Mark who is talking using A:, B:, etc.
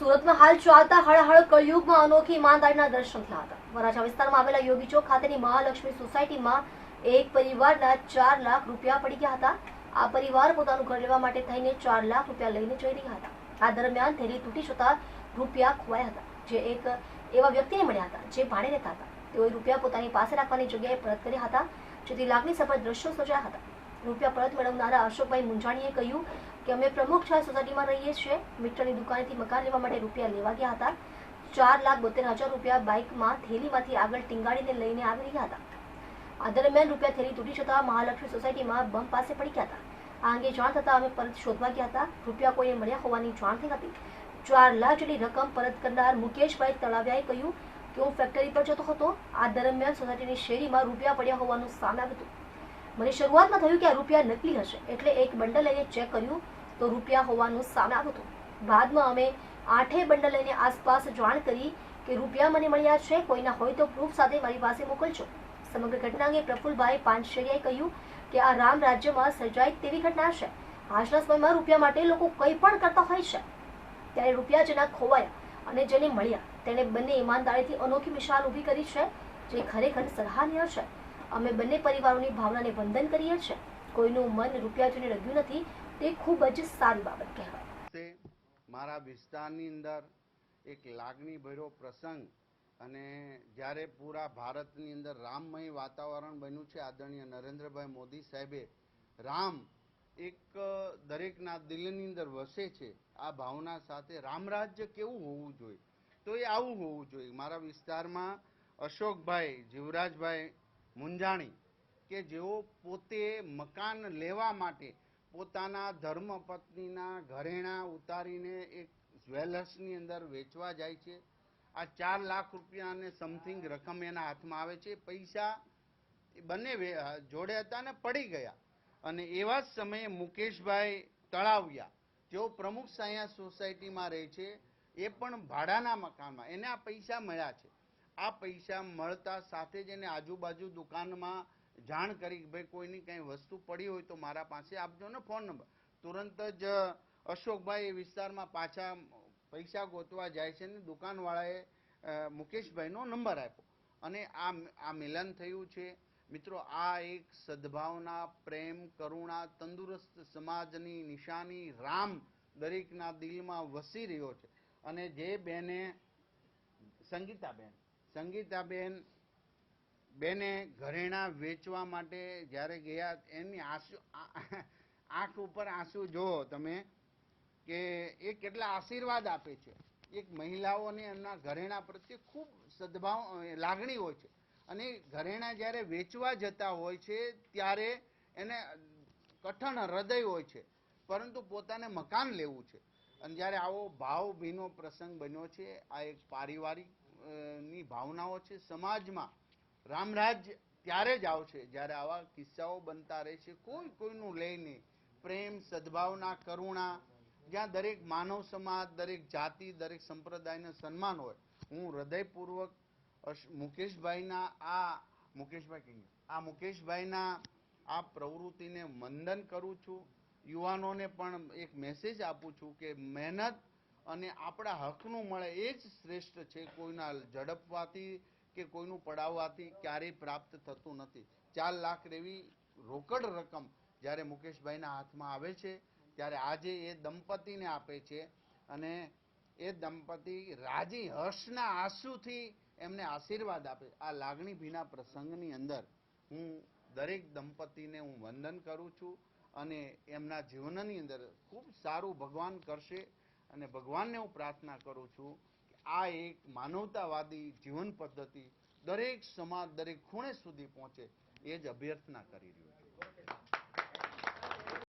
A: સુરતમાં હાલ ચાલતા હળહળ કળયુગમાં અનોખી ઈમાનદારીના દર્શન થયા હતા. વરાછા વિસ્તારમાં આવેલા યોગી ચોક ખાતેની મહાલક્ષ્મી સોસાયટીમાં એક પરિવારના ચાર લાખ રૂપિયા પડી ગયા હતા. આ પરિવાર પોતાનું ઘર લેવા માટે થઈને ચાર લાખ રૂપિયા લઈને જઈ રહ્યા હતા. આ દરમિયાન થેલી તૂટી જતા રૂપિયા ખોવાયા હતા, જે એક એવા વ્યક્તિને મળ્યા હતા, જે ભાડે રહેતા હતા. તેઓએ રૂપિયા પોતાની પાસે રાખવાની જગ્યાએ પરત કર્યા હતા, જેથી લાગણી સફળ દ્રશ્યો સર્જાયા હતા. રૂપિયા પરત મેળવનારા અશોકભાઈ મુંજાણીએ કહ્યું કે અમે પ્રમુખ છ સોસાયટીમાં રહીએ છીએ. મીટરની દુકાનેથી મકાન લેવા માટે રૂપિયા લેવા ગયા હતા. ચાર લાખ બોતેર હજાર રૂપિયા બાઇકમાં થેલીમાંથી આગળ ટીંગાડીને લઈને આવી રહ્યા હતા. આ દરમિયાન રૂપિયા થેલી તૂટી જતા મહાલક્ષ્મી સોસાયટીમાં બમ પાસે પડી ગયા હતા. આ અંગે જાણ થતાં અમે પરત શોધવા ગયા હતા. રૂપિયા કોઈએ મળ્યા હોવાની જાણ થઈ હતી. ચાર લાખ જેટલી રકમ પરત કરનાર મુકેશભાઈ તળાવિયાએ કહ્યું કે હું ફેક્ટરી પર જતો હતો. આ દરમિયાન સોસાયટીની શેરીમાં રૂપિયા પડ્યા હોવાનું સામે આવ્યું હતું. મને શરૂઆતમાં થયું કે આ રૂપિયા નકલી હશે. એટલે એક બંડલ લઈને ચેક કર્યું તો રૂપિયા હોવાનું સામે આવ્યું હતું. બાદમાં અમે આઠે બંડલ લઈને આસપાસ જાણ કરી કે રૂપિયા મને મળ્યા છે, કોઈના હોય તો પ્રૂફ સાથે મારી પાસે મોકલજો. સમગ્ર ઘટના અંગે પ્રફુલભાઈ પાનશેરિયાએ કહ્યું કે આ રામ રાજ્યમાં સર્જાય તેવી ઘટના છે. આજના સમયમાં રૂપિયા માટે લોકો કંઈ પણ કરતા હોય છે. ત્યારે રૂપિયા જેના ખોવાયા અને જેને મળ્યા, તેણે બંને ઈમાનદારીથી અનોખી મિશાલ ઊભી કરી છે, જે ખરેખર સરાહનીય છે. અમે બંને પરિવારોની ભાવનાને વંદન કરીએ છીએ. કોઈનું મન રૂપિયા જોઈને રહ્યું નથી, તે ખૂબ જ સારી બાબત કહેવાય.
B: મારા વિસ્તારની અંદર એક લાગણી ભર્યો પ્રસંગ અને જ્યારે પૂરા ભારતની અંદર રામમય વાતાવરણ બન્યું છે, આદરણીય નરેન્દ્રભાઈ મોદી સાહેબે, રામ એક દરેકના દિલની અંદર વસે છે. આ ભાવના સાથે રામરાજ્ય કેવું હોવું જોઈએ? તો એ આવું હોવું જોઈએ. મારા વિસ્તારમાં અશોકભાઈ, જીવરાજભાઈ મુંજાણી કે જેઓ પોતે મકાન લેવા માટે પોતાના ધર્મપત્નીના ઘરેણા ઉતારીને એક જ્વેલર્સની અંદર વેચવા જાય છે. આ ચાર લાખ રૂપિયા અને સમથિંગ રકમ એના હાથમાં આવે છે. પૈસા એ બંને જોડે હતા અને પડી ગયા. અને એવા જ સમયે મુકેશભાઈ તળાવિયા. જેઓ પ્રમુખ સાયા સોસાયટીમાં રહે છે. એ પણ ભાડાના મકાનમાં. એને આ પૈસા મળ્યા છે. આ પૈસા મળતા સાથે જ એને આજુબાજુ દુકાનમાં જાણ કરી ભાઈ કોઈની કંઈ વસ્તુ પડી હોય તો મારા પાસે આપજો ને ફોન નંબર. તુરંત જ અશોકભાઈ એ વિસ્તારમાં પાછા પૈસા ગોતવા જાય છે ને દુકાનવાળાએ મુકેશભાઈનો નંબર આપ્યો. અને આ આ મિલન થયું છે. મિત્રો, આ એક સદભાવના, પ્રેમ, કરુણા, તંદુરસ્ત સમાજની નિશાની રામ દરેકના દિલમાં વસી રહ્યો છે. અને જે બેને, સંગીતાબેન સંગીતાબેન, બેને ઘરેણા વેચવા માટે જ્યારે ગયા એની આંસુ આંખ ઉપર આંસુ જુઓ તમે, કે એ કેટલા આશીર્વાદ આપે છે. એક મહિલાઓને એમના ઘરેણા પ્રત્યે ખૂબ સદભાવ લાગણી હોય છે. અને ઘરેણા જ્યારે વેચવા જતા હોય છે, ત્યારે એને કઠણ હૃદય હોય છે, પરંતુ પોતાને મકાન લેવું છે. અને જ્યારે આવો ભાવભીનો પ્રસંગ બન્યો છે, આ એક પારિવારિક ની ભાવનાઓ છે. સમાજમાં રામરાજ ત્યારે જ આવશે જ્યારે આવા કિસ્સાઓ બનતા રહે છે. કોઈ કોઈનું લે નહીં પ્રેમ, સદભાવના, કરુણા, જ્યાં દરેક માનવ સમાજ, દરેક જાતિ, દરેક સંપ્રદાયને સન્માન હોય. હું હૃદયપૂર્વક મુકેશભાઈના આ, મુકેશભાઈ કહીએ આ મુકેશભાઈના આ પ્રવૃત્તિને વંદન કરું છું. યુવાનોને પણ એક મેસેજ આપું છું કે મહેનત અને આપણા હકનું મળે એ જ શ્રેષ્ઠ છે કોઈના ઝડપવાથી કે કોઈનું પડાવવાથી ક્યારેય પ્રાપ્ત થતું નથી. ચાર લાખ એવી રોકડ રકમ જ્યારે મુકેશભાઈના હાથમાં આવે છે, ત્યારે આજે એ દંપતીને આપે છે અને એ દંપતી રાજી હર્ષના આંસુથી એમને આશીર્વાદ આપે. આ લાગણી ભીના પ્રસંગની અંદર હું દરેક દંપતીને હું વંદન કરું છું અને એમના જીવનની અંદર ખૂબ સારું ભગવાન કરશે. અને ભગવાનને હું પ્રાર્થના કરું છું કે આ એક માનવતાવાદી જીવન પદ્ધતિ દરેક સમાજ, દરેક ખૂણે સુધી પહોંચે એ જ અભ્યર્થના કરી રહ્યું છું.